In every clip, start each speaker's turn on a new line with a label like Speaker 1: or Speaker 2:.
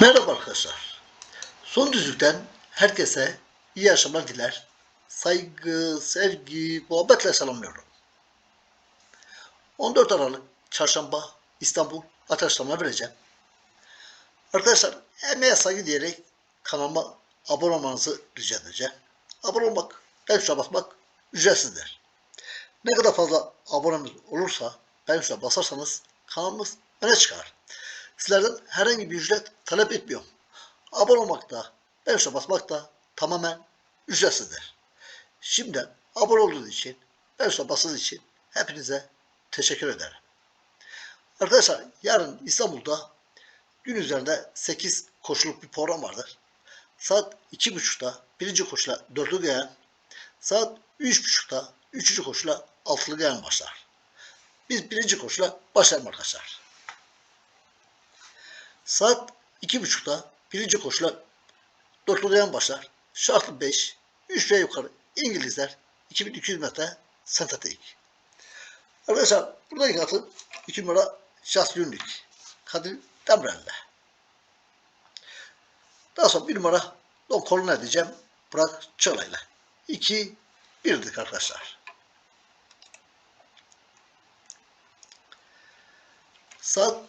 Speaker 1: Merhaba arkadaşlar. Son düzlükten herkese iyi akşamlar diler. Saygı, sevgi, muhabbetle selamlıyorum. 14 Aralık Çarşamba İstanbul Ataşlam'a vereceğim. Arkadaşlar emeğe saygı diyerek kanalıma abone olmanızı rica edeceğim. Abone olmak, ben tuşuna basmak ücretsizdir. Ne kadar fazla abonemiz olursa ben tuşuna basarsanız kanalımız öne çıkar. Sizlerden herhangi bir ücret talep etmiyorum. Abone olmak da, beğen tuşuna basmak da tamamen ücretsizdir. Şimdi abone olduğunuz için, beğen tuşuna bastığınız için hepinize teşekkür ederim. Arkadaşlar yarın İstanbul'da gün üzerinde 8 koşuluk bir program vardır. Saat 2.30'da birinci koşula dörtlü gayan, saat 3.30'da üçüncü koşula altılı gayan başlar. Biz birinci koşula başlayalım arkadaşlar. Saat iki buçukta birinci koşular dörtlüden başlar. Şartlı 5, 3 ve yukarı İngilizler 2200 metre sentetik. Arkadaşlar buradaki atın 2 numara şahs günlük. Kadir Demirel'le. Daha sonra bir numara Don koluna edeceğim. Burak Çalay'la. 2 birdik arkadaşlar. Saat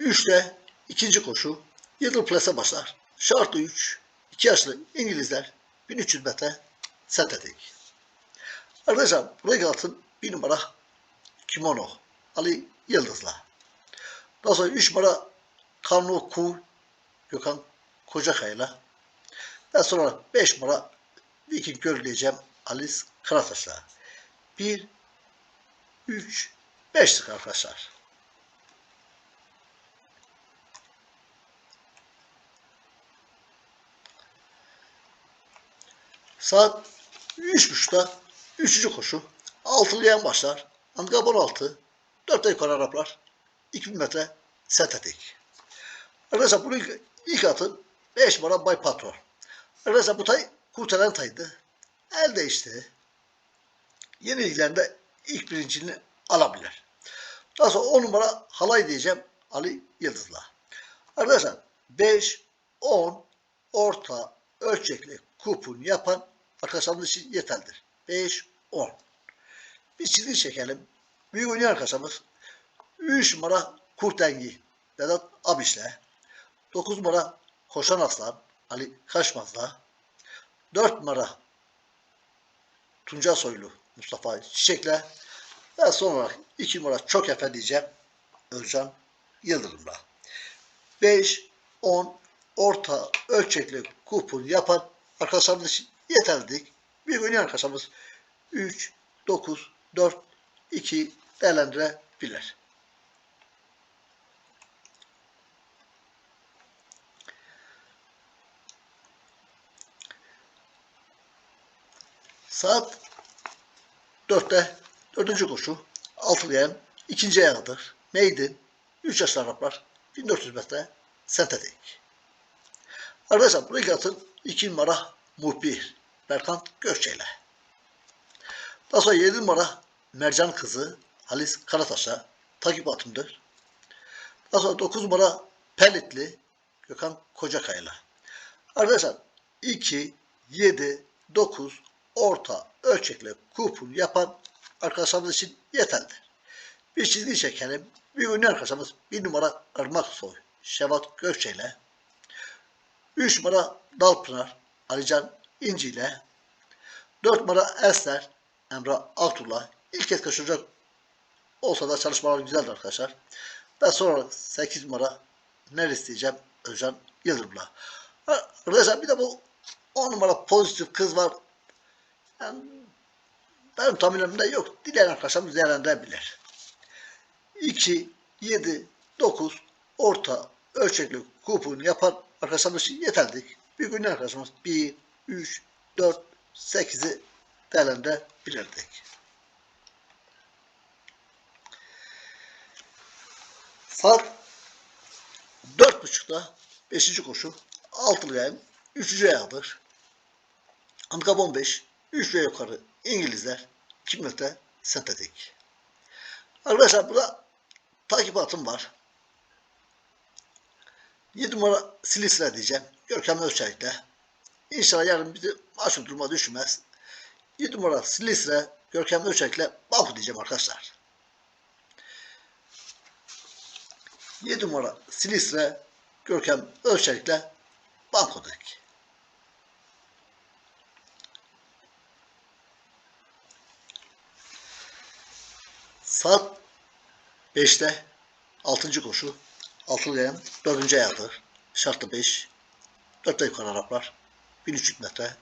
Speaker 1: 3'te ikinci koşu Yıldız Plase başlar. Şartı 3. 2 yaşlı İngilizler 1300 metre sentetik. Arkadaşlar buraya altın bir numara kimono Ali Yıldız'la. Daha sonra 3 numara Kanlu Kuğul Gökhan Kocakay'la. Daha sonra 5 numara Viking Göl diyeceğim Alice Karataş'la. 1 3 5'lik arkadaşlar. Saat 3.30'da 3. koşu. Altılıyan başlar. Angabon 6. 4 yukarı Araplar. 2000 metre sentetik. Arkadaşlar bunu ilk, ilk atın 5 numara Bay Patron. Arkadaşlar bu tay kurtaran taydı. El değişti. Yeni ilgilerinde ilk birinciliğini alabilir. Daha sonra 10 numara halay diyeceğim Ali Yıldız'la. Arkadaşlar 5, 10, orta, ölçekli kupon yapan arkadaşlarımız için yeterlidir. 5, 10. Bir çizgi çekelim. Büyük oynayan arkadaşımız 3 numara Kurtengi Vedat Abiş'le 9 numara Koşan Aslan Ali Kaşmaz'la 4 numara Tunca Soylu Mustafa Çiçek'le ve son olarak 2 numara Çok Efe diyeceğim Özcan Yıldırım'la. 5, 10 orta ölçekli kupon yapan arkadaşlarımız için yeterlidik. Bir oynayan arkadaşlarımız 3, 9, 4, 2 değerlendirebilir. Saat 4'te dördüncü koşu. Altılayan ikinci ayağıdır. Maiden 3 yaşlı Araplar 1400 metre sentetik. Arkadaşlar bu iki atın 2 numara muhbir Berkant Gökçe'yle. Daha sonra 7 numara Mercan Kızı Halis Karataş'a takip atımdır. Daha sonra 9 numara Pelitli Gökhan Kocakay'la. Arkadaşlar 2, 7, 9 orta ölçekli kupon yapan arkadaşlarımız için yeterlidir. Bir çizgi çekelim. Bir ünlü arkadaşımız bir numara Irmak Soy Şevat Gökçe ile 3 numara Dalpınar Alican İnci ile 4 numara Eser Emrah Altullah ilk kez kaçıracak olsa da çalışmalar güzeldi arkadaşlar. Daha sonra 8 numara Neris diyeceğim Özcan Yıldırım'la. Arkadaşlar bir de bu 10 numara pozitif kız var. Yani benim tahminimde yok. Dileyen arkadaşlarımız değerlendirebilir. 2, 7, 9 orta ölçekli kupon yapan arkadaşlarımız için yeterli. Bir gün arkadaşımız 1, 3, 4, 8'i değerlendirebilirdik. Saat 4.30'da 5. koşu altılı yayın 3. ayağıdır. Antikap 15 3 ve yukarı İngilizler 2 metre sentetik. Arkadaşlar burada takip atım var. 7 numara Silistre diyeceğim. Görkem Özçelik'le. İnşallah yarın bizi maçın duruma düşmez. 7 numara Silistre Görkem Özçelik'le Banko diyeceğim arkadaşlar. 7 numara Silistre Görkem Özçelik'le Banko dedik. Saat 5'te 6. koşu. Altılı yayın 4. ayağıdır. Şartlı 5. 4'te yukarı Araplar. 1300 metre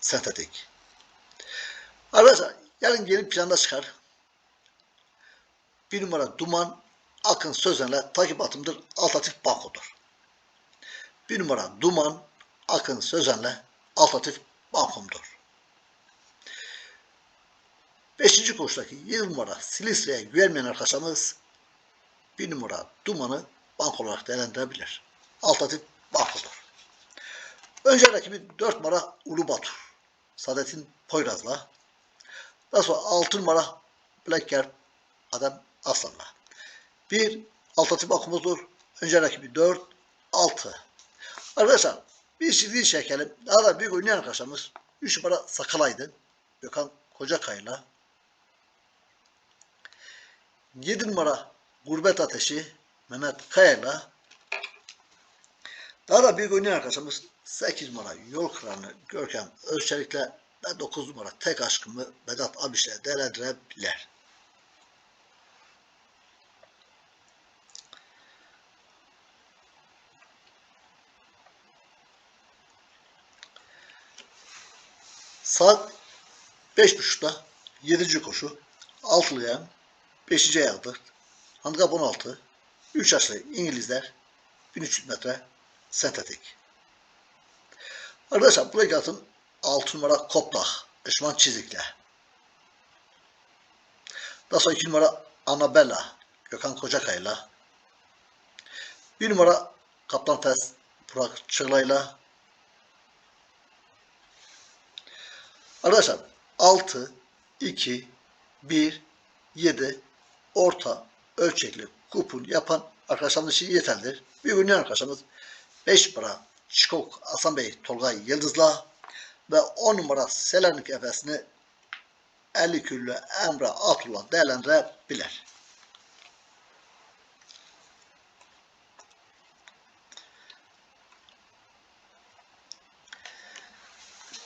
Speaker 1: sentetik. Arkadaşlar yarın gelip planda çıkar. Bir numara Duman Akın Sözen'le takip atımdır. Altatif Banko'dur. Bir numara Duman Akın Sözen'le Altatif Bankom'dur. Beşinci koşudaki 7 numara Silisre'ye güvenmeyen arkadaşlarımız bir numara Duman'ı bank olarak değerlendirebilir. Altatif bankodur. Önce rakibi 4 numara Ulu Batur. Saadettin Poyraz'la. Daha sonra 6 numara Black Yer Adem Aslan'la. Bir Altatif bankomuzdur. Önce rakibi 4, 6. Arkadaşlar bir çizgi çekelim. Daha da büyük oynayan arkadaşlarımız 3 numara Sakalay'dı. Gökhan Kocakay'la. 7 numara Gurbet Ateşi Mehmet Kaya'yla daha da büyük oynayan arkadaşımız 8 numara Yol Kıranı Görkem Özçelik'le ve 9 numara Tek Aşkımı Vedat Abiş'le değerlendirebilir. Saat 5.30'da 7. koşu altılı yayın 5. ayağıdır. Handikap 16. 3 yaşlı İngilizler 1300 metre sentetik. Arkadaşlar buraya atın 6 numara Koplak. Düşman çizikle. Daha sonra 2 numara Anabella. Gökhan Kocakay'la. 1 numara Kaptan Fes Burak Çığlay'la. Arkadaşlar 6, 2, 1, 7 orta ölçekli kupon yapan arkadaşlarımız için yeterlidir. Bir oynayan arkadaşlarımız 5 numara Çikok Hasan Bey Tolgay Yıldız'la ve 10 numara Selanik Efes'ini 50 küllü Emre Atullah değerlendirebilir.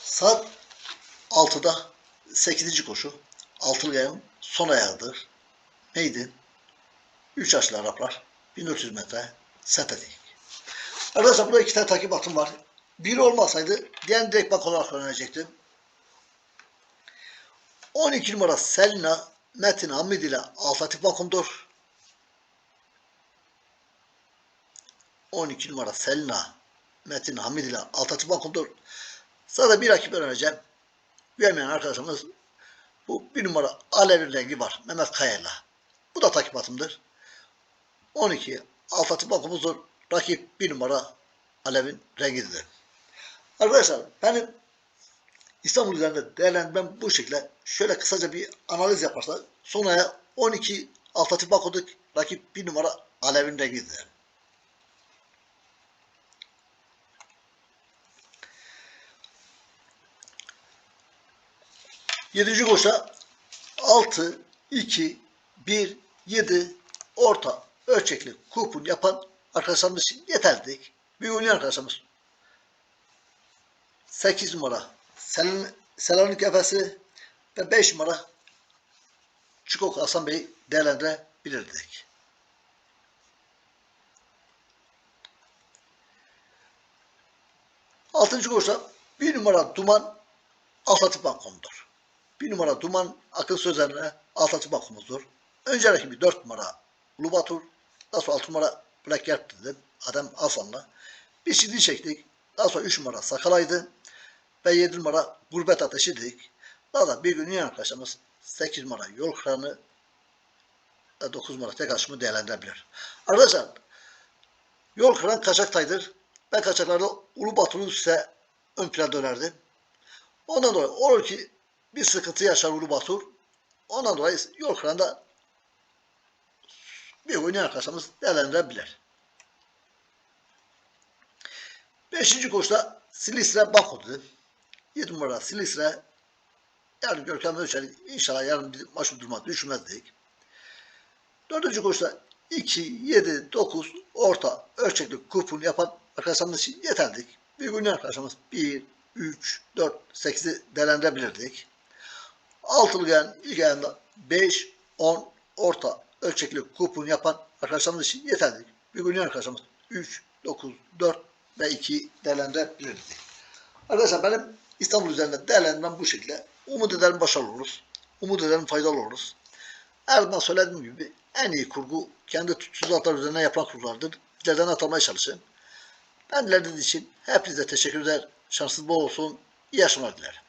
Speaker 1: Saat 6'da 8. koşu. Altılı yayın son ayağıdır. Neydi? 3 yaşlı Araplar. 1400 metre sentetik. Arkadaşlar burada iki tane takip atım var. Biri olmasaydı diğer direkt bak olarak öğrenecektim. 12 numara Selina Metin Hamid ile Altatif Bakum'dur. 12 numara Selina Metin Hamid ile Altatif Bakum'dur. Sadece bir rakip öğreneceğim. Güvenmeyen arkadaşımız bu bir numara Alevi rengi var. Mehmet Kaya'yla. Bu da takip atımdır. 12 Altatif Bakum'uzdur. Rakip bir numara Alev'in rengidir. Arkadaşlar benim İstanbul üzerinde değerlendirmem bu şekilde. Şöyle kısaca bir analiz yaparsak sonraya 12 Altatif Bako'duk rakip bir numara Alev'in rengidir. Yedinci koşa 6, 2, 1, 7 orta ölçekli kupon yapan arkadaşlarımız yeterlidik. Bir oynayan arkadaşlarımız 8 numara Sel Selanik Efes'i ve 5 numara Çikok Hasan Bey değerlendirebilirdik. Altıncı koşuda bir numara Duman Altatif Bankom'dur. Bir numara Duman akıl sözlerine Altatif Bankom'uzdur. Önce rakibi 4 numara Ulubatur. Daha sonra 6 numara Black Yard dedim. Adem Aslan'la. Bir CD çektik. Daha sonra 3 numara Sakalay'dı. Ve 7 numara Gurbet Ateşi dedik. Daha da bir gün yine arkadaşlarımız 8 numara Yol Kıranı ve 9 numara tek aşımı değerlendirebilir. Arkadaşlar Yol Kıran kaçaktaydır. Ben kaçaklarda Ulu Batur'u size ön planda önerdim. Ondan dolayı olur ki bir sıkıntı yaşar Ulu Batur. Ondan dolayı Yol Kıran'da bir oynayan arkadaşlarımız değerlendirebilir. Beşinci koşuda Silistre Baku'du. 7 numara Silistre yarın Görkem Ölçer inşallah yarın bir maç durma düşmezdik. Dördüncü koşuda 2, 7, 9 orta ölçekli kupon yapan arkadaşlarımız için yeterdik. Bir gün arkadaşlarımız 1, 3, 4, 8'i değerlendirebilirdik. Altılı gelen ilk ayında 5, 10 orta ölçekli kupon yapan arkadaşlarımız için yeterli. Bir gün arkadaşlarımız 3, 9, 4 ve 2 değerlendirebilirdik. Arkadaşlar benim İstanbul üzerinde değerlendirmem bu şekilde. Umut ederim başarılı oluruz. Umut ederim faydalı oluruz. Her söylediğim gibi en iyi kurgu kendi tuzaklar üzerine yapılan kurgulardır. İleriden atlamaya çalışın. Ben dinlediğiniz için hepinize teşekkür eder. Şansınız bol olsun. İyi yaşamlar dilerim.